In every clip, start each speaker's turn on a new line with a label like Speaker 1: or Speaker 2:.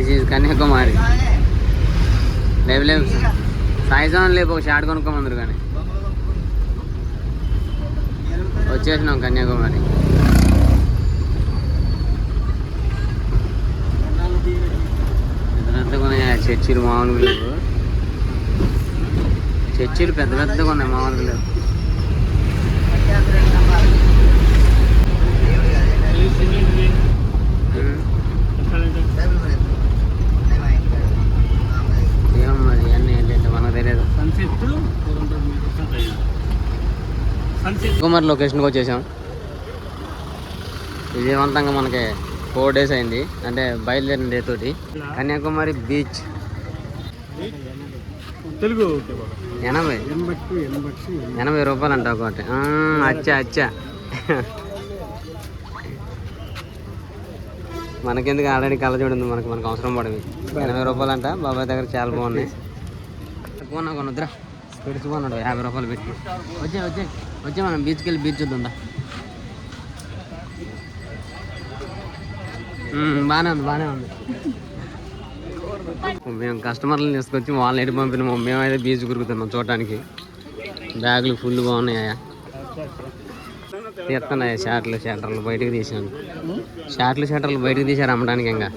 Speaker 1: This is Kanyakumari లేవు లేవు సాయిజాన్ లేపు ఒక షార్ట్ కొనుక్కోమందరు కానీ. వచ్చేసినాం కన్యాకుమారి పెద్ద పెద్దగా ఉన్నాయి చర్చిలు మామూలుగా లేవు. చర్చిలు పెద్ద పెద్దగా ఉన్నాయి మామూలుగా లేవు ఉమ్. ఏమో మరి ఇవన్నీ ఏంటంటే మనకు తెలియదు
Speaker 2: సన్సెట్ సన్సెట్
Speaker 1: కుమార్ లొకేషన్కి వచ్చేసాం. విజయవంతంగా మనకి ఫోర్ డేస్ అయింది. అంటే బయలుదేరిన డే తోటి. కన్యాకుమారి బీచ్.
Speaker 2: తెలుగు.
Speaker 1: ఎనభై. ఎనభై రూపాయలు అంట ఒకటి అచ్చా అచ్చా. మనకెందుకు ఆల్రెడీ కళ్ళజోడు ఉంది? మనకు మనకు అవసరం పడవి ఎనభై రూపాయలు అంట బాబాయ్ దగ్గర చాలా బాగున్నాయి. కొన్నా కొనొద్దురా. పెడుచుకున్నాడు యాభై రూపాయలు పెట్టి. వచ్చే వచ్చే వచ్చే మనం బీచ్కి వెళ్ళి బీచ్ చూద్దా బాగానే ఉంది బాగానే ఉంది. మేము కస్టమర్లను తీసుకొచ్చి వాళ్ళని ఎటు పంపినాము మేమైతే బీచ్ గురుకుతున్నాం చూడటానికి. బ్యాగులు ఫుల్ బాగున్నాయా తీస్తున్నాయా షార్ట్లు షటర్లు బయటకు తీసాను షార్ట్లు షటర్లు బయటకు తీసారు అమ్మడానికి ఇంకా.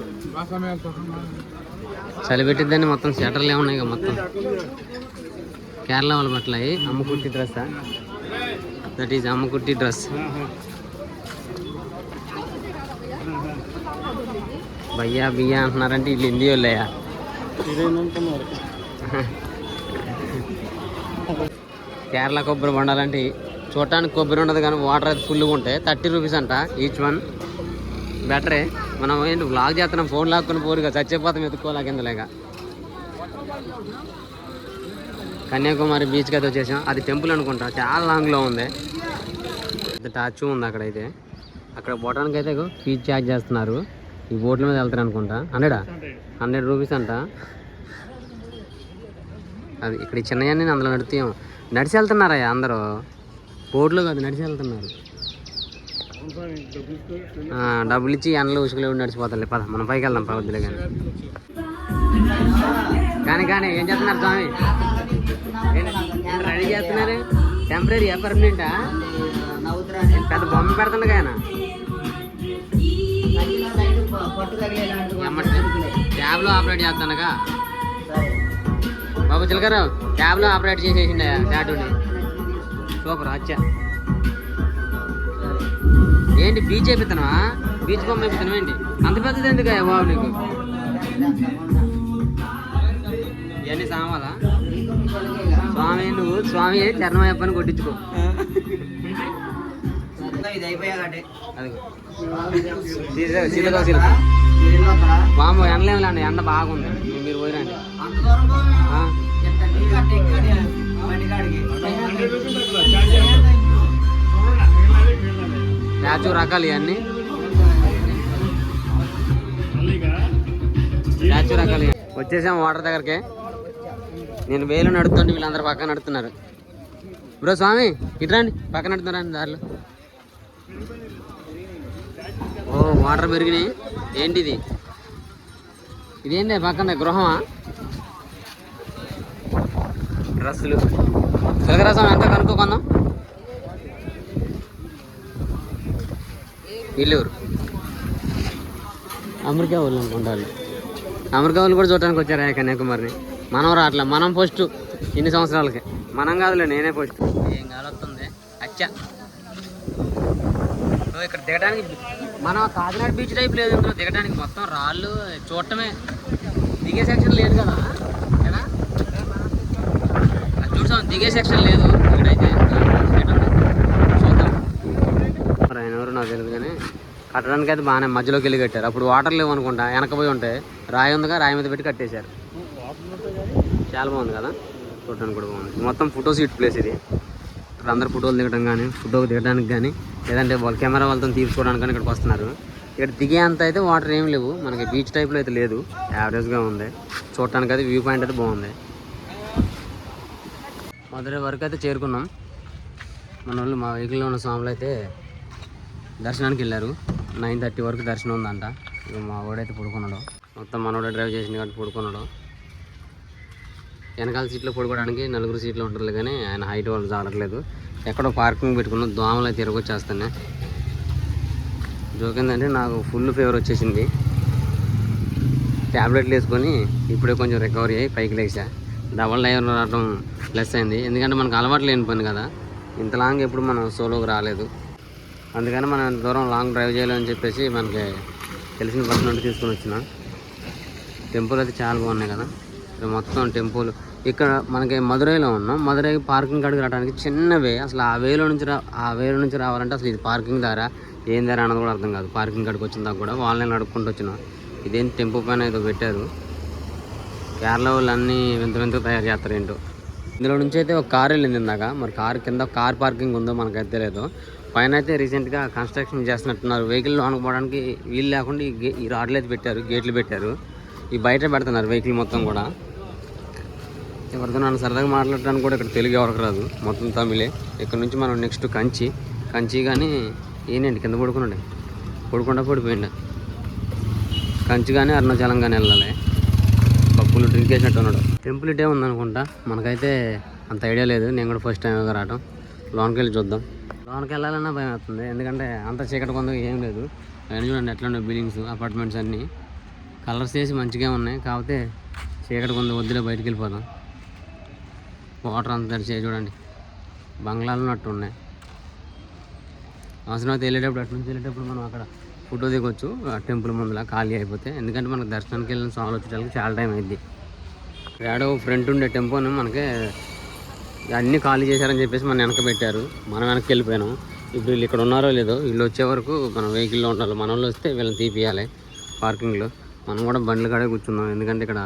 Speaker 1: చలి పెట్టిద్దని మొత్తం షటర్లు ఏమున్నాయి మొత్తం. కేరళ వాళ్ళ బట్టలు అవి Ammakutti dress that is Ammakutti dress. భయ్యా బియ్యా అంటున్నారంటే వీళ్ళు హిందీ వాళ్ళయ్యా. కేరళ కొబ్బరి బొండాలంటే చూడటానికి కొబ్బరి ఉండదు కానీ వాటర్ అయితే ఫుల్గా ఉంటాయి. థర్టీ రూపీస్ అంట ఈచ్ వన్ బెటరే మనం ఏంటి బ్లాగ్ చేస్తున్నాం ఫోన్ లాక్కుని పోరుగా చచ్చిపోతాం ఎత్తుకోలేక కన్యాకుమారి బీచ్కి అయితే వచ్చేసాం. అది టెంపుల్ అనుకుంటా. చాలా లాంగ్లో ఉంది. టాచు ఉంది అక్కడైతే. అక్కడ పోవడానికి అయితే ఫీజ్ ఛార్జ్ చేస్తున్నారు. ఈ బోట్ల మీద వెళ్తారు అనుకుంటా. హండ్రెడా? హండ్రెడ్ రూపీస్ అంట. అది ఇక్కడ ఈ నేను అందులో నడుతాం నడిచి వెళ్తున్నారయ్యా అందరూ. బోట్లో కాదు నడిచి వెళ్తున్నారు. డబ్బులు ఇచ్చి ఎండలు ఉసుకులు నడిచిపోతారులే. పద మనం పైకి వెళ్దాం పవద్దులే కానీ. కానీ కానీ ఏం చేస్తున్నారు స్వామి? రెడీ చేస్తున్నారు? టెంపరీ పర్మనెంటా పెద్ద బొమ్మ పెడుతుండగా ఆయన. ట్యాబ్లో ఆపరేట్ చేస్తానుగా బాబు చిలకరు ట్యాబ్లో ఆపరేట్ చేసేసిండ టాటూని సూపర్ అచ్చా. ఏంటి బీచ్ అయిపోతున్నావా? బీచ్ బొమ్మ అయిపోతున్నావు ఏంటి? అంత పెద్దది ఎందుకు బాబు నీకు? ఇవన్నీ సామాలా నువ్వు స్వామి చరణం కొట్టించుకో. ఇది తీసే- చిలక చిలక బాంబు ఎండ బాగుంది. మీరు పోయినండి ఆ, స్టాచ్యూ రకాలు ఇవన్నీ. స్టాచ్యూ రకాలు వచ్చేసాం వాటర్ దగ్గరికి. నేను వేలు నడుతుంటే వీళ్ళందరూ పక్కన నడుతున్నారు బ్రో స్వామి ఇట్రాండి పక్కన నడుతున్నారండి దారిలో. ఓ వాటర్ పెరిగినాయి. ఏంటిది? ఇదేంటి పక్కన గృహమా? డ్రెస్సులు. చిలకరసం ఎంత కనుక్కోకుందాం. ఇల్లూరు అమెరికా వాళ్ళు. అనుకుంటారు అమెరికా వాళ్ళు కూడా చూడటానికి వచ్చారా కన్యాకుమారిని? మనం రావట్లే మనం ఫస్ట్ ఇన్ని సంవత్సరాలకి. మనం కాదులే నేనే ఫస్ట్ ఏం కాలొస్తుంది అచ్చా. ఇక్కడ దిగడానికి మన కాకినాడ బీచ్ టైప్ లేదు ఇందులో. దిగడానికి మొత్తం రాళ్ళు చూడటమే. దిగే సెక్షన్ లేదు కదా? అది చూసాం దిగే సెక్షన్ లేదు. ఇక్కడైతే. ఎటుంది? చూద్దాం మరి ఆయన ఎవరు నాకు తెలియదు కానీ కట్టడానికి అయితే బాగానే మధ్యలోకి వెళ్ళి కట్టారు. అప్పుడు వాటర్ లేవు అనుకుంటా వెనకపోయి ఉంటాయి రాయి ఉందిగా రాయి మీద పెట్టి కట్టేశారు. చాలా బాగుంది కదా? చూడడానికి కూడా బాగుంది. మొత్తం ఫోటో షూట్ ప్లేస్ ఇది. ఇక్కడ అందరు ఫోటోలు దిగడం కానీ ఫోటో దిగడానికి కానీ లేదంటే వాళ్ళ కెమెరా వాళ్ళతో తీసుకోవడానికి కానీ ఇక్కడికి వస్తున్నారు. ఇక్కడ దిగే అంత అయితే వాటర్ ఏం లేవు. మనకి బీచ్ టైప్లో అయితే లేదు. యావరేజ్గా ఉంది. చూడటానికి అయితే వ్యూ పాయింట్ అయితే బాగుంది. మధురై వరకు అయితే చేరుకున్నాం. మన వాళ్ళు మా వెహికల్లో ఉన్న స్వాములు అయితే దర్శనానికి వెళ్ళారు. నైన్ థర్టీ వరకు దర్శనం ఉందంట. ఇక మా వాడైతే పడుకున్నాడు. మొత్తం మనోడే డ్రైవ్ చేసింది కాబట్టి పడుకున్నాడు. వెనకాల సీట్లో పడుకోవడానికి నలుగురు సీట్లు ఉంటుంది కానీ ఆయన హైట్ వాళ్ళు చాలట్లేదు ఎక్కడో పార్కింగ్ పెట్టుకున్న దోమలు అయితే తిరగొచ్చేస్తానే జోకిందంటే నాకు ఫుల్ ఫీవర్ వచ్చేసింది. ట్యాబ్లెట్లు వేసుకొని ఇప్పుడే కొంచెం రికవరీ అయ్యి పైకి లేచా. డబల్ డైవర్ రావడం ప్లస్ అయింది. ఎందుకంటే మనకు అలవాటు లేని పని కదా. ఇంత లాంగ్ ఎప్పుడు మనం సోలోకి రాలేదు. అందుకని మనం ఇంత దూరం లాంగ్ డ్రైవ్ చేయాలని చెప్పేసి మనకి తెలిసిన పర్సన్ నుండి తీసుకొని వచ్చిన. టెంపుల్ అయితే చాలా బాగున్నాయి కదా. ఇక్కడ మొత్తం టెంపుల్. ఇక్కడ మనకి మదురైలో ఉన్నాం. మదురై పార్కింగ్ కాడికి రావడానికి చిన్న వే. అసలు ఆ వేలో నుంచి రా ఆ వేలో నుంచి రావాలంటే అసలు ఇది పార్కింగ్ దారా. ఏం దారా అన్నది కూడా అర్థం కాదు. పార్కింగ్ కాడికి వచ్చిన దాకా కూడా వాళ్ళని నడుపుకుంటూ వచ్చిన. ఇదేం టెంపు పైన ఏదో పెట్టారు. కేరళ వాళ్ళు అన్నీ వింత వింత తయారు చేస్తారు ఏంటో. ఇందులో నుంచి అయితే ఒక కార్ వెళ్ళింది ఇందాక. మరి కార్ కింద కార్ పార్కింగ్ ఉందో మనకైతే తెలియదు. పైన అయితే రీసెంట్గా కన్స్ట్రక్షన్ చేస్తున్నట్టున్నారు. వెహికల్ లోనికి వీలు లేకుండా గే- ఈ రాడ్లు అయితే పెట్టారు. గేట్లు పెట్టారు. ఈ బయట పెడుతున్నారు వెహికల్ మొత్తం కూడా. ఎవరితో నన్ను సరదాగా మాట్లాడడానికి కూడా ఇక్కడ తెలుగు ఎవరికి రాదు. మొత్తం తమిళే. ఇక్కడ నుంచి మనం నెక్స్ట్ కంచి. కంచి కానీ ఏంటండి కింద పడుకున్నాడు. పడుకుండా పడిపోయిండు. కంచి కానీ అరుణాచలం కానీ వెళ్ళాలి. పప్పులు డ్రింక్ చేసినట్టు ఉన్నాడు. టెంపుల్ ఇటే ఉందనుకుంటా. మనకైతే అంత ఐడియా లేదు. నేను కూడా ఫస్ట్ టైం రావటం. లోనికి వెళ్ళి చూద్దాం. లోనికి వెళ్ళాలన్నా భయం అవుతుంది ఎందుకంటే అంత చీకటి కొంత ఏం లేదు. అయినా చూడండి ఎట్లా ఉన్నాయి బిల్డింగ్స్ అపార్ట్మెంట్స్ అన్నీ. కలర్స్ వేసి మంచిగా ఉన్నాయి. కాకపోతే చీకటి కొంత వద్దులే బయటికి వెళ్ళిపోదాం. వాటర్ అంత తడిచే చూడండి. బంగ్లాలు ఉన్నట్టు ఉన్నాయి. అవసరం అయితే వెళ్ళేటప్పుడు అటు నుంచి వెళ్ళేటప్పుడు మనం అక్కడ ఫోటో దిగొచ్చు. ఆ టెంపుల్ ముందులా ఖాళీ అయిపోతే. ఎందుకంటే మనకు దర్శనానికి వెళ్ళిన స్వాములు వచ్చేటానికి చాలా టైం అయింది ఏడో ఫ్రంట్ ఉండే టెంపోని మనకి అన్నీ ఖాళీ చేశారని చెప్పేసి మనం వెనక పెట్టారు. మనం వెనక్కి వెళ్ళిపోయినాం. ఇప్పుడు వీళ్ళు ఇక్కడ ఉన్నారో లేదో వీళ్ళు వచ్చే వరకు మనం వెహికల్లో ఉండాలి. మన వాళ్ళు వస్తే వీళ్ళని తీపియాలి పార్కింగ్లో. మనం కూడా బండ్లు కాడే కూర్చున్నాం. ఎందుకంటే ఇక్కడ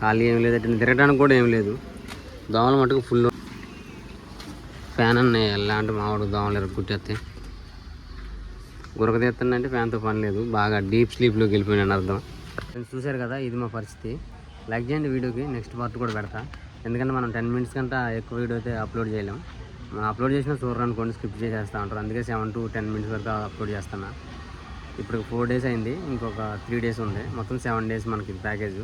Speaker 1: ఖాళీ ఏం లేదు తిరగడానికి కూడా ఏం లేదు. దోమలు మటుకు ఫుల్ ఫ్యాన్ అన్నాయి ఎలాంటి మావాడు దోమలు ఎరగొట్టేస్తాయి గురకతీస్తుందంటే ఫ్యాన్తో పని లేదు. బాగా డీప్ స్లీప్లోకి వెళ్ళిపోయినాను అర్థం. చూశారు కదా ఇది మా పరిస్థితి. లైక్ చేయండి వీడియోకి నెక్స్ట్ పార్ట్ కూడా పెడతా. ఎందుకంటే మనం టెన్ మినిట్స్ కంటే ఎక్కువ వీడియో అయితే అప్లోడ్ చేయలేము మనం అప్లోడ్ చేసిన చూడరు అనుకోండి స్కిప్ చేసేస్తా ఉంటారు. అందుకే సెవెన్ టు టెన్ మినిట్స్ వరకు అప్లోడ్ చేస్తున్నా. ఇప్పుడు ఫోర్ డేస్ అయింది ఇంకొక త్రీ డేస్ ఉంది. మొత్తం సెవెన్ డేస్ మనకి ప్యాకేజ్